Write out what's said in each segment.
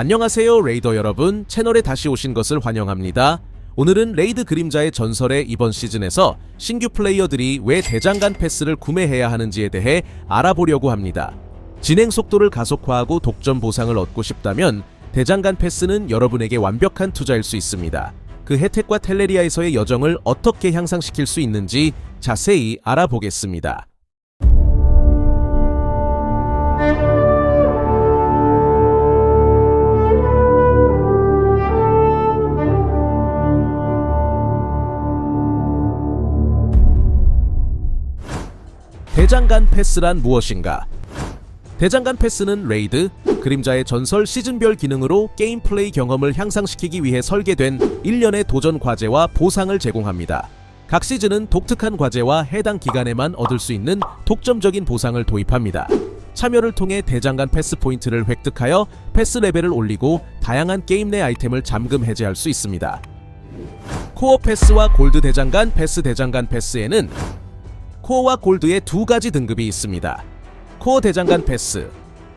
안녕하세요 레이더 여러분 채널에 다시 오신 것을 환영합니다. 오늘은 레이드 그림자의 전설의 이번 시즌에서 신규 플레이어들이 왜 대장간 패스를 구매해야 하는지에 대해 알아보려고 합니다. 진행 속도를 가속화하고 독점 보상을 얻고 싶다면 대장간 패스는 여러분에게 완벽한 투자일 수 있습니다. 그 혜택과 텔레리아에서의 여정을 어떻게 향상시킬 수 있는지 자세히 알아보겠습니다. 대장간 패스란 무엇인가? 대장간 패스는 레이드, 그림자의 전설 시즌별 기능으로 게임 플레이 경험을 향상시키기 위해 설계된 일련의 도전 과제와 보상을 제공합니다. 각 시즌은 독특한 과제와 해당 기간에만 얻을 수 있는 독점적인 보상을 도입합니다. 참여를 통해 대장간 패스 포인트를 획득하여 패스 레벨을 올리고 다양한 게임 내 아이템을 잠금 해제할 수 있습니다. 코어 패스와 골드 대장간 패스 대장간 패스에는 코어와 골드의 두 가지 등급이 있습니다. 코어 대장간 패스.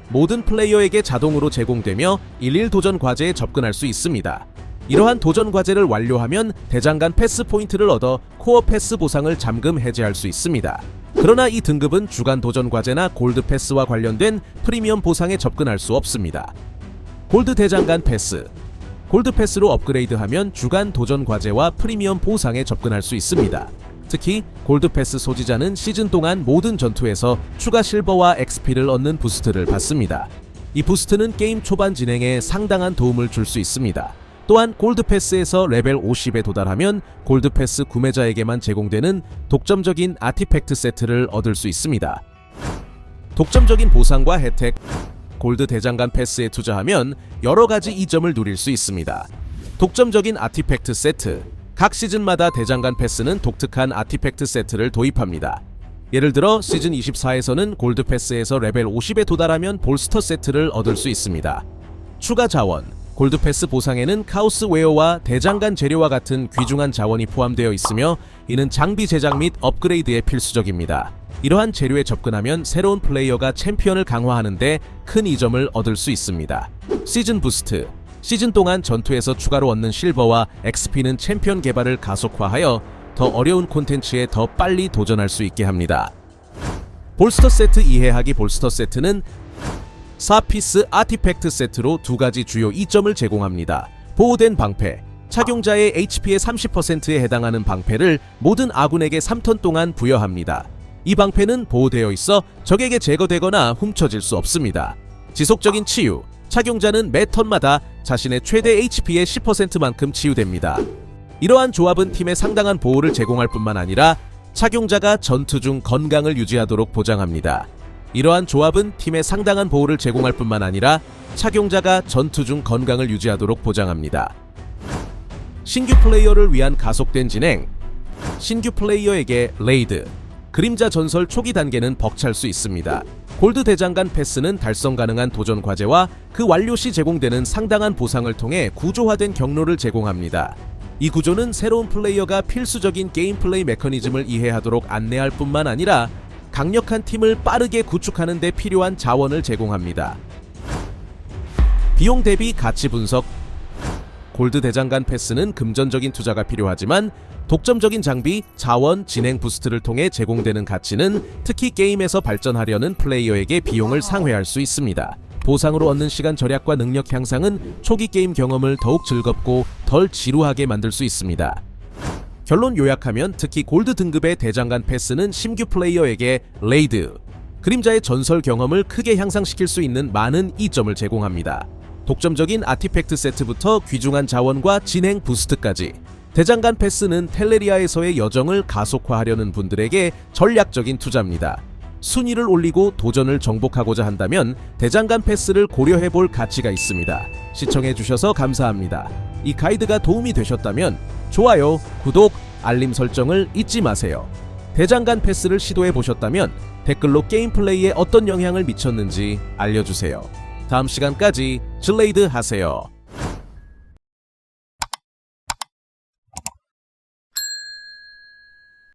모든 플레이어에게 자동으로 제공되며 일일 도전 과제에 접근할 수 있습니다. 이러한 도전 과제를 완료하면 대장간 패스 포인트를 얻어 코어 패스 보상을 잠금 해제할 수 있습니다. 그러나 이 등급은 주간 도전 과제나 골드 패스와 관련된 프리미엄 보상에 접근할 수 없습니다. 골드 대장간 패스. 골드 패스로 업그레이드하면 주간 도전 과제와 프리미엄 보상에 접근할 수 있습니다. 특히 골드 패스 소지자는 시즌 동안 모든 전투에서 추가 실버와 XP를 얻는 부스트를 받습니다. 이 부스트는 게임 초반 진행에 상당한 도움을 줄 수 있습니다. 또한 골드 패스에서 레벨 50에 도달하면 골드 패스 구매자에게만 제공되는 독점적인 아티팩트 세트를 얻을 수 있습니다. 독점적인 보상과 혜택 골드 대장간 패스에 투자하면 여러 가지 이점을 누릴 수 있습니다. 독점적인 아티팩트 세트 각 시즌마다 대장간 패스는 독특한 아티팩트 세트를 도입합니다. 예를 들어 시즌 24에서는 골드 패스에서 레벨 50에 도달하면 볼스터 세트를 얻을 수 있습니다. 추가 자원 골드 패스 보상에는 카오스 웨어와 대장간 재료와 같은 귀중한 자원이 포함되어 있으며 이는 장비 제작 및 업그레이드에 필수적입니다. 이러한 재료에 접근하면 새로운 플레이어가 챔피언을 강화하는데 큰 이점을 얻을 수 있습니다. 시즌 부스트 시즌 동안 전투에서 추가로 얻는 실버와 XP는 챔피언 개발을 가속화하여 더 어려운 콘텐츠에 더 빨리 도전할 수 있게 합니다. 볼스터 세트 이해하기 볼스터 세트는 4피스 아티팩트 세트로 두 가지 주요 이점을 제공합니다. 보호된 방패 착용자의 HP의 30%에 해당하는 방패를 모든 아군에게 3턴 동안 부여합니다. 이 방패는 보호되어 있어 적에게 제거되거나 훔쳐질 수 없습니다. 지속적인 치유 착용자는 매 턴마다 자신의 최대 HP의 10%만큼 치유됩니다. 이러한 조합은 팀에 상당한 보호를 제공할 뿐만 아니라 착용자가 전투 중 건강을 유지하도록 보장합니다. 이러한 조합은 팀에 상당한 보호를 제공할 뿐만 아니라 착용자가 전투 중 건강을 유지하도록 보장합니다. 신규 플레이어를 위한 가속된 진행 신규 플레이어에게 레이드 그림자 전설 초기 단계는 벅찰 수 있습니다. 골드 대장간 패스는 달성 가능한 도전 과제와 그 완료 시 제공되는 상당한 보상을 통해 구조화된 경로를 제공합니다. 이 구조는 새로운 플레이어가 필수적인 게임 플레이 메커니즘을 이해하도록 안내할 뿐만 아니라 강력한 팀을 빠르게 구축하는 데 필요한 자원을 제공합니다. 비용 대비 가치 분석 골드 대장간 패스는 금전적인 투자가 필요하지만 독점적인 장비, 자원, 진행 부스트를 통해 제공되는 가치는 특히 게임에서 발전하려는 플레이어에게 비용을 상회할 수 있습니다. 보상으로 얻는 시간 절약과 능력 향상은 초기 게임 경험을 더욱 즐겁고 덜 지루하게 만들 수 있습니다. 결론 요약하면 특히 골드 등급의 대장간 패스는 신규 플레이어에게 레이드, 그림자의 전설 경험을 크게 향상시킬 수 있는 많은 이점을 제공합니다. 독점적인 아티팩트 세트부터 귀중한 자원과 진행 부스트까지 대장간 패스는 텔레리아에서의 여정을 가속화하려는 분들에게 전략적인 투자입니다. 순위를 올리고 도전을 정복하고자 한다면 대장간 패스를 고려해 볼 가치가 있습니다. 시청해 주셔서 감사합니다. 이 가이드가 도움이 되셨다면 좋아요, 구독, 알림 설정을 잊지 마세요. 대장간 패스를 시도해 보셨다면 댓글로 게임 플레이에 어떤 영향을 미쳤는지 알려주세요. 다음 시간까지 질레이드 하세요.